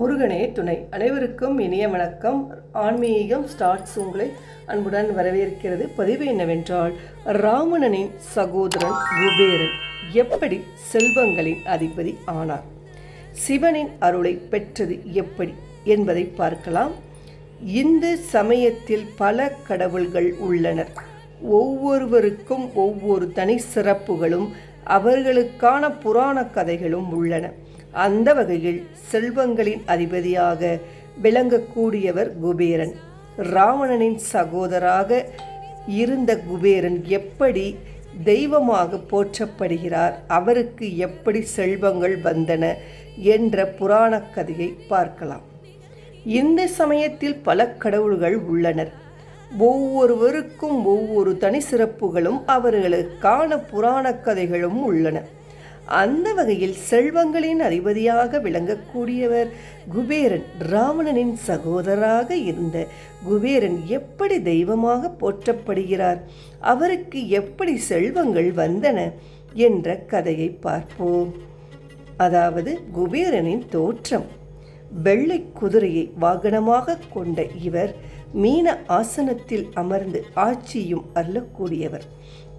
முருகனே துணை. அனைவருக்கும் இனிய வணக்கம். ஆன்மீகம் ஸ்டார்ட்ஸ் உங்களை அன்புடன் வரவேற்கிறது. பதிவு என்னவென்றால் ராவணனின் சகோதரன் குபேரன் எப்படி செல்வங்களின் அதிபதி ஆனார்? சிவனின் அருளை பெற்றது எப்படி என்பதை பார்க்கலாம். இந்து சமயத்தில் பல கடவுள்கள் உள்ளனர். ஒவ்வொருவருக்கும் ஒவ்வொரு தனி சிறப்புகளும் அவர்களுக்கான புராண கதைகளும் உள்ளன. அந்த வகையில் செல்வங்களின் அதிபதியாக விளங்கக்கூடியவர் குபேரன். ராவணனின் சகோதராக இருந்த குபேரன் எப்படி தெய்வமாக போற்றப்படுகிறார் அவருக்கு எப்படி செல்வங்கள் வந்தன என்ற புராணக் கதையை பார்க்கலாம். இந்த சமயத்தில் பல கடவுள்கள் உள்ளனர். ஒவ்வொருவருக்கும் ஒவ்வொரு தனி சிறப்புகளும் அவர்களுக்கான புராணக் கதைகளும் உள்ளன. அந்த வகையில் செல்வங்களின் அதிபதியாக விளங்கக்கூடியவர் குபேரன் ராவணனின் சகோதராக இருந்த குபேரன் எப்படி தெய்வமாக போற்றப்படுகிறார்? அவருக்கு எப்படி செல்வங்கள் வந்தன? என்ற கதையை பார்ப்போம். அதாவது குபேரனின் தோற்றம். வெள்ளை குதிரையை வாகனமாக கொண்ட இவர் மீன ஆசனத்தில் அமர்ந்து ஆட்சியும் அருளக்கூடியவர்.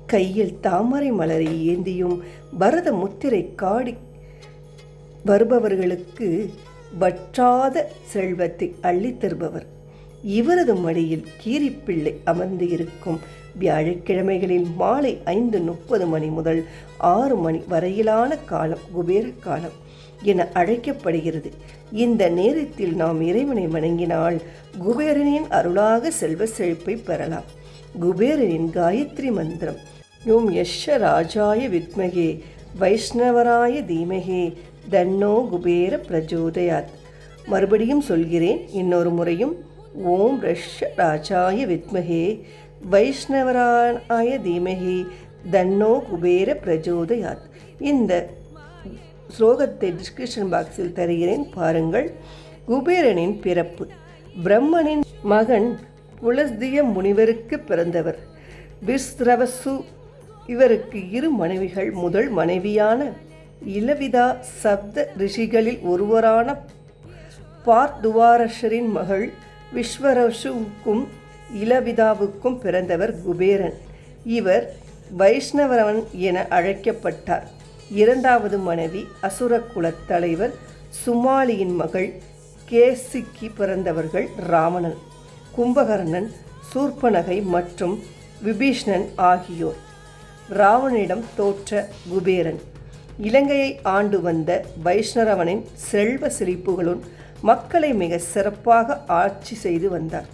கையில் தாமரை மலரை ஏந்தியும் பரத முத்திரை காடி வருபவர்களுக்கு வற்றாத செல்வத்தை அள்ளித் தருபவர். இவரது மடியில் கீரிப்பிள்ளை அமர்ந்து இருக்கும் வியாழக்கிழமைகளில் மாலை ஐந்து முப்பது மணி முதல் ஆறு மணி வரையிலான காலம் குபேர காலம் என அழைக்கப்படுகிறது. இந்த நேரத்தில் நாம் இறைவனை வணங்கினால் குபேரனின் அருளாக செல்வ செழிப்பை பெறலாம். குபேரனின் காயத்ரி மந்திரம். யோம் யஷ ராஜாய வித்மகே வைஷ்ணவராய தீமகே தன்னோ குபேர பிரஜோதயாத். மறுபடியும் சொல்கிறேன் இன்னொரு முறையும் ஓம் ரஷ ராஜாய வித்மகே வைஷ்ணவராய தீமகி தன்னோ குபேர பிரஜோதயாத். இந்த ஸ்லோகத்தை டிஸ்கிரிப்ஷன் பாக்ஸில் தருகிறேன் பாருங்கள். குபேரனின் பிறப்பு. பிரம்மனின் மகன் குலஸ்திய முனிவருக்கு பிறந்தவர். விஸ்ரவசு இவருக்கு இரு மனைவிகள். முதல் மனைவியான இளவிதா சப்த ரிஷிகளில் ஒருவரான பார்துவாரஷரின் மகள் விஸ்வரசுவுக்கும் இளவிதாவுக்கும் பிறந்தவர் குபேரன். இவர் வைஷ்ணவரவன் என அழைக்கப்பட்டார். இரண்டாவது மனைவி அசுர குலத் தலைவர் சுமாலியின் மகள் கேசிக்கு பிறந்தவர்கள் ராவணன். கும்பகர்ணன் சூர்பனகை மற்றும் விபீஷ்ணன் ஆகியோர். ராவணனிடம் தோற்ற குபேரன். இலங்கையை ஆண்டு வந்த வைஷ்ணவனின் செல்வ சிரிப்புகளுள் மக்களை மிக சிறப்பாக ஆட்சி செய்து வந்தார்.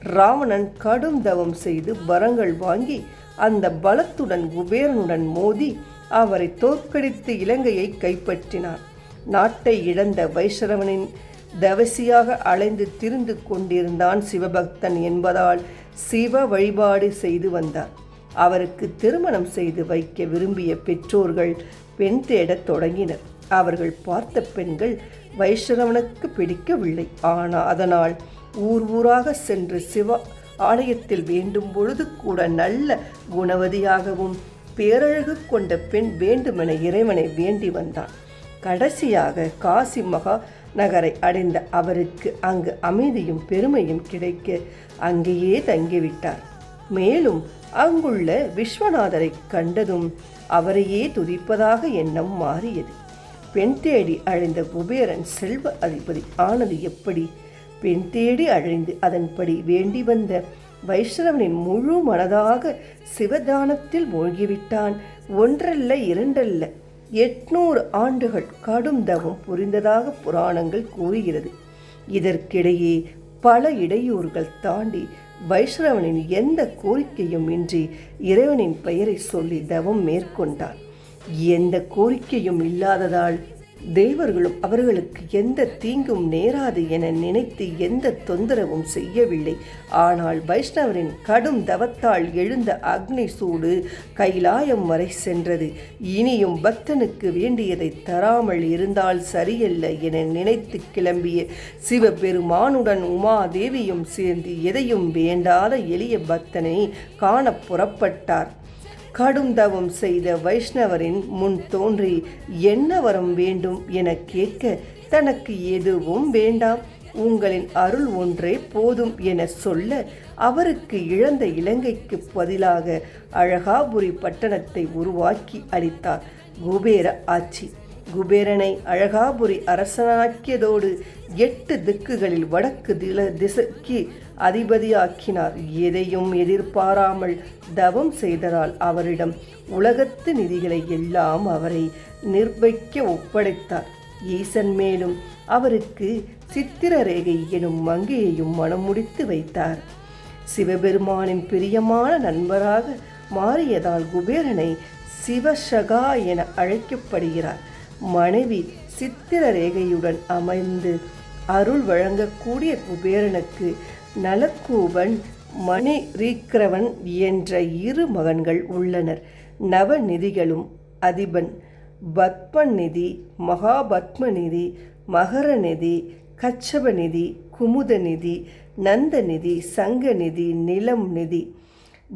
ராவணன் கடும் தவம் செய்து வரங்கள் வாங்கி அந்த பலத்துடன் குபேரனுடன் மோதி அவரை தோற்கடித்து இலங்கையை கைப்பற்றினார். நாட்டை இழந்த வைஷ்ணவனின் தவசியாக அலைந்து திரிந்து கொண்டிருந்தான் சிவபக்தன் என்பதால் சிவ வழிபாடு செய்து வந்தார். அவருக்கு திருமணம் செய்து வைக்க விரும்பிய பெற்றோர்கள் பெண் தேடத் தொடங்கினர். அவர்கள் பார்த்த பெண்கள் வைஷ்ணவனுக்கு பிடிக்கவில்லை. ஆனால் அதனால் ஊர் ஊராக சென்று சிவ ஆலயத்தில் வேண்டும் பொழுது கூட நல்ல குணவதியாகவும் பேரழகு கொண்ட பெண் வேண்டுமென இறைவனை வேண்டி வந்தான். கடைசியாக காசி மகா நகரை அடைந்த அவருக்கு அங்கு அமைதியும் பெருமையும் கிடைக்க அங்கேயே தங்கிவிட்டார். மேலும் அங்குள்ள விஸ்வநாதரை கண்டதும் அவரையே துதிப்பதாக எண்ணம் மாறியது. பெண் தேடி அழைந்த குபேரன் செல்வ அதிபதி ஆனது எப்படி? பெண் தேடி அழைந்து அதன்படி வேண்டி வந்த வைஷ்ணவனின் முழு மனதாக சிவதானத்தில் மூழ்கிவிட்டான். ஒன்றல்ல இரண்டல்ல எட்நூறு ஆண்டுகள் கடும் தவம் புரிந்ததாக புராணங்கள் கூறுகிறது. இதற்கிடையே பல இடையூறுகள் தாண்டி வைஷ்ணவனின் எந்த கோரிக்கையும் இன்றி இறைவனின் பெயரை சொல்லி தவம் மேற்கொண்டான் எந்த கோரிக்கையும் இல்லாததால் தேவர்களும் அவர்களுக்கு எந்த தீங்கும் நேராது என நினைத்து எந்த தொந்தரவும் செய்யவில்லை. ஆனால் வைஷ்ணவரின் கடும் தவத்தால் எழுந்த அக்னி சூடு கைலாயம் வரை சென்றது. இனியும் பக்தனுக்கு வேண்டியதை தராமல் இருந்தால் சரியல்ல என நினைத்து கிளம்பிய சிவபெருமானுடன் உமாதேவியும் சேர்ந்து எதையும் வேண்டாத எளிய பக்தனை காண புறப்பட்டார். கடும் தவம் செய்த வைஷ்ணவரின் முன் தோன்றி என்ன வரம் வேண்டும் என கேட்க தனக்கு எதுவும் வேண்டாம். உங்களின் அருள் ஒன்றே போதும் என சொல்ல அவருக்கு இழந்த இலங்கைக்கு பதிலாக அழகாபுரி பட்டணத்தை உருவாக்கி அளித்தார். குபேர ஆட்சி குபேரனை அழகாபுரி அரசனாக்கியதோடு எட்டு திக்குகளில் வடக்கு தில திசைக்கு அதிபதியாக்கினார். எதையும் எதிர்பாராமல் தவம் செய்ததால் அவரிடம் உலகத்து நிதிகளை எல்லாம் அவரை நிர்வகிக்க ஒப்படைத்தார். ஈசன் மேலும் அவருக்கு சித்திரரேகை எனும் மங்கையையும் மனம் முடித்து வைத்தார். சிவபெருமானின் பிரியமான நண்பராக மாறியதால் குபேரனை சிவசகா என அழைக்கப்படுகிறார். மனைவி சித்திரரேகையுடன் அமைந்து அருள் வழங்கக்கூடிய குபேரனுக்கு நலக்கூபன் மணிரீக்கிரவன் என்ற இரு மகன்கள் உள்ளனர். நவநிதிகளும் அதிபன் பத்மநிதி மகாபத்மநிதி மகரநிதி கச்சபநிதி குமுதநிதி நந்தநிதி சங்கநிதி நிலம் நிதி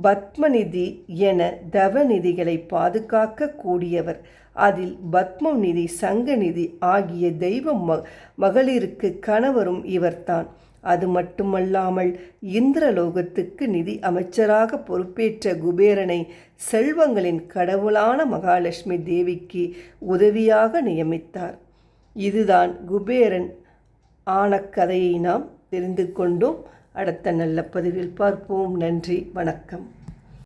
பத்மநிதி என தவநிதிகளை பாதுகாக்க கூடியவர் அதில் பத்மநிதி சங்கநிதி ஆகிய தெய்வ ம மகளிருக்கு கணவரும் இவர்தான். அது மட்டுமல்லாமல் இந்திரலோகத்துக்கு நிதி அமைச்சராக பொறுப்பேற்ற குபேரனை செல்வங்களின் கடவுளான மகாலட்சுமி தேவிக்கு உதவியாக நியமித்தார். இதுதான் குபேரன் ஆன கதையை நாம் தெரிந்து கொண்டோம். அடுத்த நல்ல பதிவில் பார்ப்போம். நன்றி வணக்கம்.